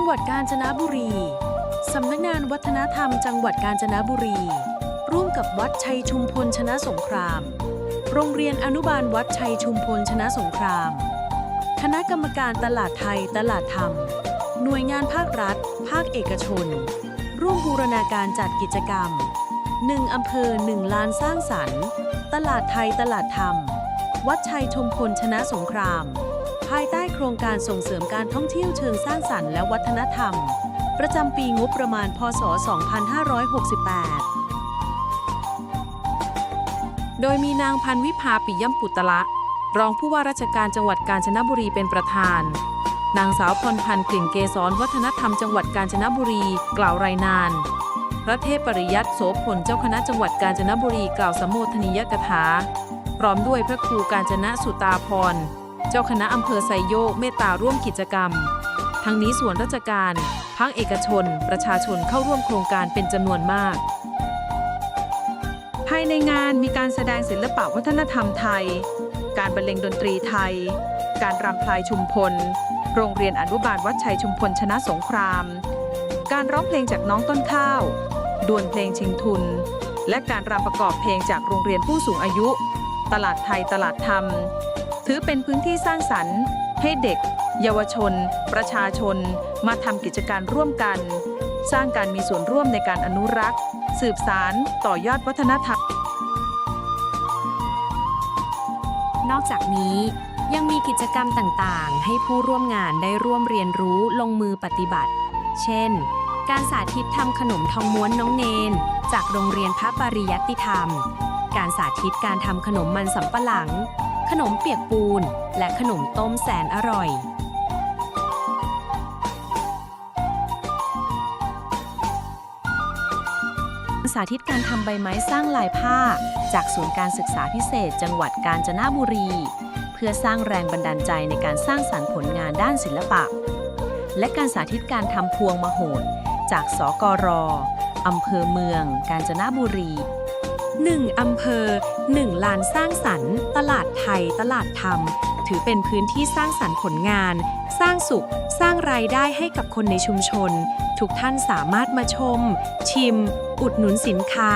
งหวัดกาญจนบุรี สำนักงานวัฒนธรรมจังหวัดกาญจนบุรี ร่วมกับวัดชัยชุมพลชนะสงคราม โรงเรียนอนุบาลวัดชัยชุมพลชนะสงคราม คณะกรรมการตลาดไทยตลาดธรรม หน่วยงานภาครัฐ ภาคเอกชน ร่วมบูรณาการจัดกิจกรรม 1อำเภอ 1 ล้านสร้างสรรค์ ตลาดไทยตลาดธรรม วัดชัยชุมพลชนะสงคราม ภายใต้โครงการส่งเสริมการท่องเที่ยวเชิงสร้างสรรค์และวัฒนธรรม ประจำปีงบประมาณ พศ 2568 โดยมีนางพันวิภาปิยมปุตละ รองผู้ว่าราชการจังหวัดกาญจนบุรีเป็นประธาน นางสาวพรพันธ์กลิ่นเกษรวัฒนธรรมจังหวัดกาญจนบุรีกล่าวรายนานพระเทพปริยัติโสพลเจ้าคณะจังหวัดกาญจนบุรีกล่าวสมโภชนียกถา พร้อมด้วยพระครูกาญจนสุตาพร เจ้าคณะอำเภอไซโยกเมตตาร่วมกิจกรรม ทั้งนี้ส่วนราชการภาคเอกชน ประชาชนเข้าร่วมโครงการเป็นจำนวนมาก ภายในงานมีการแสดงศิลปะวัฒนธรรมไทย การบรรเลงดนตรีไทย การรำพลายชุมพล โรงเรียนอนุบาลวัดชัยชุมพลชนะสงคราม การร้องเพลงจากน้องต้นข้าว ดวลเพลงชิงทุน และการรำประกอบเพลงจากโรงเรียนผู้สูงอายุ ตลาดไทยตลาดธรรม ถือเป็นพื้นที่สร้างสรรค์ ให้เด็ก เยาวชน ประชาชน มาทำกิจการร่วมกัน สร้างการมีส่วนร่วมในการอนุรักษ์ สืบสารต่อยอดวัฒนธรรม นอกจากนี้ยังมีกิจกรรมต่างๆ ให้ผู้ร่วมงานได้ร่วมเรียนรู้ลงมือปฏิบัติ เช่น การสาธิตทำขนมทองม้วนน้องเนน จากโรงเรียนพระปริยัติธรรม การสาธิตการทำขนมมันสำปะหลัง ขนมเปียกปูน และขนมต้มแสนอร่อย สาธิตการทำใบไม้สร้างลายผ้า จากศูนย์การศึกษาพิเศษ จังหวัดกาญจนบุรี เพื่อสร้างแรงบันดาลใจในการสร้างสรรค์ผลงานด้านศิลปะ และการสาธิตการทำพวงมโหดจากสกรอำเภอเมือง กาญจนบุรี 1. อำเภอ 1ลานสร้างสรรค์ ตลาดไทย ตลาดธรรม ถือเป็นพื้นที่สร้างสรรค์ผลงาน สร้างสุข สร้างรายได้ให้กับคนในชุมชน ทุกท่านสามารถมาชม ชิม อุดหนุนสินค้า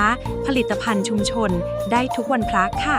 ผลิตภัณฑ์ชุมชน ได้ทุกวันพระค่ะ